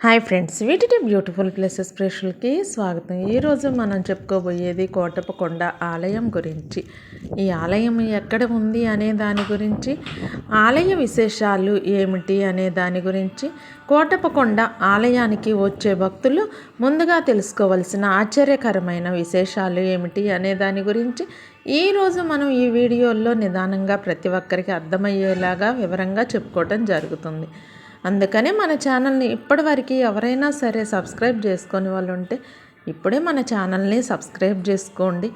Hi friends వీటిటి beautiful places ప్రేక్షకులకి స్వాగతం. ఈరోజు మనం చెప్పుకోబోయేది కోటపకొండ ఆలయం గురించి. ఈ ఆలయం ఎక్కడ ఉంది అనే దాని గురించి ఆలయ విశేషాలు ఏమిటి అనే దాని గురించి కోటపకొండ ఆలయానికి వచ్చే భక్తులు ముందుగా తెలుసుకోవలసిన ఆశ్చర్యకరమైన విశేషాలు ఏమిటి అనే దాని గురించి ఈరోజు మనం ఈ వీడియోల్లో నిదానంగా ప్రతి ఒక్కరికి అర్థమయ్యేలాగా వివరంగా చెప్పుకోవటం జరుగుతుంది. అందుకనే మన ఛానల్ని ఇప్పటివరకు ఎవరైనా సరే సబ్స్క్రైబ్ చేసుకొని వాళ్ళు ఉంటే ఇప్పుడే మన ఛానల్ని సబ్స్క్రైబ్ చేసుకోండి.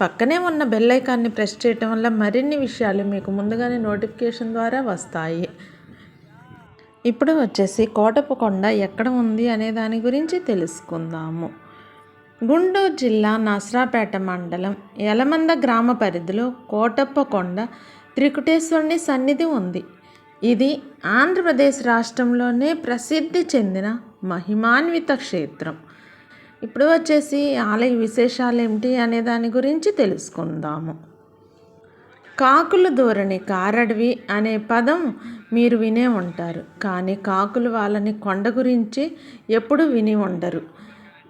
పక్కనే ఉన్న బెల్ ఐకాన్ని ప్రెస్ చేయటం వల్ల మరిన్ని విషయాలు మీకు ముందుగానే నోటిఫికేషన్ ద్వారా వస్తాయి. ఇప్పుడు వచ్చేసి కోటప్పకొండ ఎక్కడ ఉంది అనే దాని గురించి తెలుసుకుందాము. గుంటూరు జిల్లా నసరాపేట మండలం యలమంద గ్రామ పరిధిలో కోటప్పకొండ త్రికుటేశ్వరుని సన్నిధి ఉంది. ఇది ఆంధ్రప్రదేశ్ రాష్ట్రంలోనే ప్రసిద్ధి చెందిన మహిమాన్విత క్షేత్రం. ఇప్పుడు వచ్చేసి ఆలయ విశేషాలు ఏమిటి అనే దాని గురించి తెలుసుకుందాము. కాకుల ధోరణి కారడవి అనే పదం మీరు వినే ఉంటారు. కానీ కాకులు వాళ్ళని కొండ గురించి ఎప్పుడు విని ఉండరు.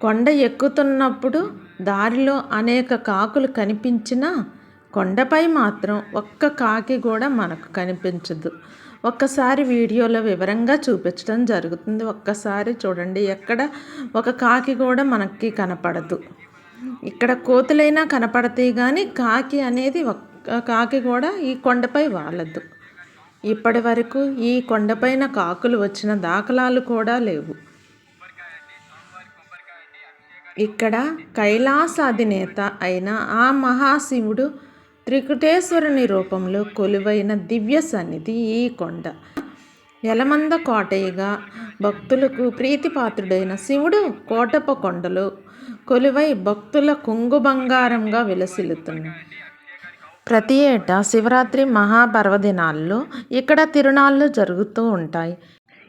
కొండ ఎక్కుతున్నప్పుడు దారిలో అనేక కాకులు కనిపించినా కొండపై మాత్రం ఒక్క కాకి కూడా మనకు కనిపించదు. ఒక్కసారి వీడియోలో వివరంగా చూపించడం జరుగుతుంది. ఒక్కసారి చూడండి ఎక్కడ ఒక కాకి కూడా మనకి కనపడదు. ఇక్కడ కోతులైనా కనపడతాయి కానీ కాకి అనేది ఒక్క కాకి కూడా ఈ కొండపై వాలదు. ఇప్పటి వరకు ఈ కొండపైన కాకులు వచ్చిన దాఖలాలు కూడా లేవు. ఇక్కడ కైలాస అధినేత అయిన ఆ మహాశివుడు త్రికుటేశ్వరుని రూపంలో కొలువైన దివ్య సన్నిధి ఈ కొండ. యలమంద కోటయ్యగా భక్తులకు ప్రీతిపాత్రుడైన శివుడు కోటప్ప కొండలో కొలువై భక్తుల కుంగు బంగారంగా విలసిల్లుతున్నాడు. ప్రతి ఏటా శివరాత్రి మహాపర్వదినాల్లో ఇక్కడ తిరునాళ్ళు జరుగుతూ ఉంటాయి.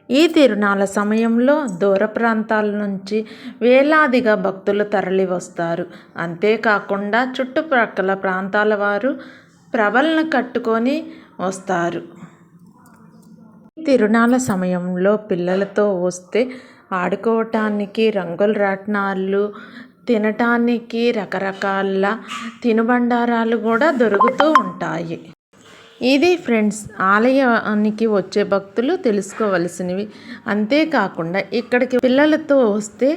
ఈ తిరునాళ్ళ సమయంలో దూర ప్రాంతాల నుంచి వేలాదిగా భక్తులు తరలి వస్తారు అంతేకాకుండా చుట్టుప్రక్కల ప్రాంతాల వారు ప్రభలను కట్టుకొని వస్తారు. తిరునాళ్ళ సమయంలో పిల్లలతో వస్తే ఆడుకోవటానికి రంగుల రాట్నాలు తినటానికి రకరకాల తినుబండారాలు కూడా దొరుకుతూ ఉంటాయి. ఇది ఫ్రెండ్స్ ఆలయానికి వచ్చే భక్తులు తెలుసుకోవలసినవి. అంతేకాకుండా ఇక్కడికి పిల్లలతో వస్తే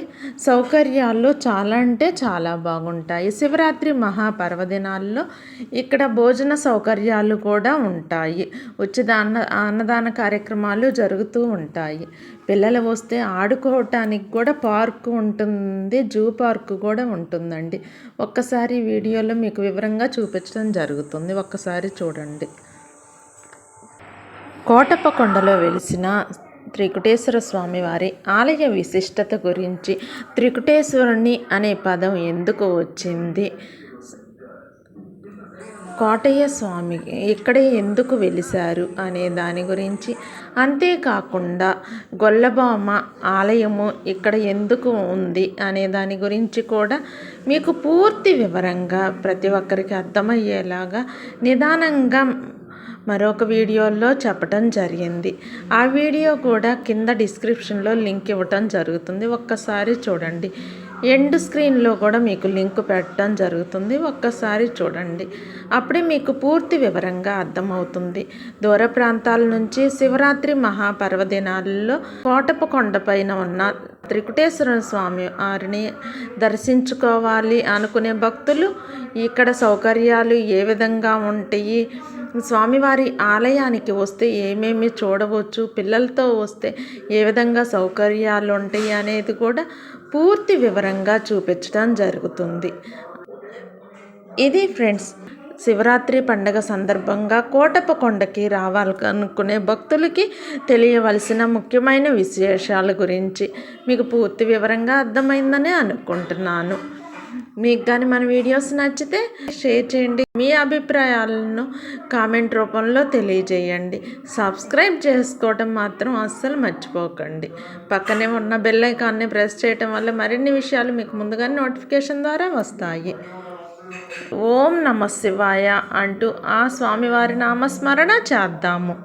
సౌకర్యాలు చాలా అంటే చాలా బాగుంటాయి. శివరాత్రి మహాపర్వదినాల్లో ఇక్కడ భోజన సౌకర్యాలు కూడా ఉంటాయి. ఉచిత అన్న అన్నదాన కార్యక్రమాలు జరుగుతూ ఉంటాయి. పిల్లలు వస్తే ఆడుకోవటానికి కూడా పార్కు ఉంటుంది జూ పార్కు కూడా ఉంటుందండి. ఒక్కసారి వీడియోలో మీకు వివరంగా చూపించడం జరుగుతుంది. ఒక్కసారి చూడండి. కోటప్పకొండలో వెలిసిన త్రికుటేశ్వర స్వామి వారి ఆలయ విశిష్టత గురించి త్రికుటేశ్వరుని అనే పదం ఎందుకు వచ్చింది? కోటయ్య స్వామి ఇక్కడే ఎందుకు వెలిశారు అనే దాని గురించి. అంతేకాకుండా గొల్లబామ ఆలయము ఇక్కడ ఎందుకు ఉంది అనే దాని గురించి కూడా మీకు పూర్తి వివరంగా ప్రతి ఒక్కరికి అర్థమయ్యేలాగా నిదానంగా మరొక వీడియోలో చెప్పటం జరిగింది. ఆ వీడియో కూడా కింద డిస్క్రిప్షన్లో లింక్ ఇవ్వటం జరుగుతుంది. ఒక్కసారి చూడండి. ఎండ్ స్క్రీన్లో కూడా మీకు లింక్ పెట్టడం జరుగుతుంది. ఒక్కసారి చూడండి. అప్పుడే మీకు పూర్తి వివరంగా అర్థమవుతుంది. దూర ప్రాంతాల నుంచి శివరాత్రి మహాపర్వదినాల్లో కోటపు కొండపైన ఉన్న త్రికుటేశ్వర స్వామి వారిని దర్శించుకోవాలి అనుకునే భక్తులు ఇక్కడ సౌకర్యాలు ఏ విధంగా ఉంటాయి? స్వామివారి ఆలయానికి వస్తే ఏమేమి చూడవచ్చు పిల్లలతో వస్తే ఏ విధంగా సౌకర్యాలు ఉంటాయి అనేది కూడా పూర్తి వివరంగా చూపించడం జరుగుతుంది. ఇది ఫ్రెండ్స్ శివరాత్రి పండగ సందర్భంగా కోటప్ప కొండకి రావాలనుకునే భక్తులకి తెలియవలసిన ముఖ్యమైన విశేషాల గురించి మీకు పూర్తి వివరంగా అర్థమైందని అనుకుంటున్నాను. మీకు కానీ మన వీడియోస్ నచ్చితే షేర్ చేయండి. మీ అభిప్రాయాలను కామెంట్ రూపంలో తెలియజేయండి. సబ్స్క్రైబ్ చేసుకోవటం మాత్రం అస్సలు మర్చిపోకండి. పక్కనే ఉన్న బెల్ ఐకాన్ని ప్రెస్ చేయటం వల్ల మరిన్ని విషయాలు మీకు ముందుగానే నోటిఫికేషన్ ద్వారా వస్తాయి. ఓం నమ శివాయ అంటూ ఆ స్వామివారి నామస్మరణ చేద్దాము.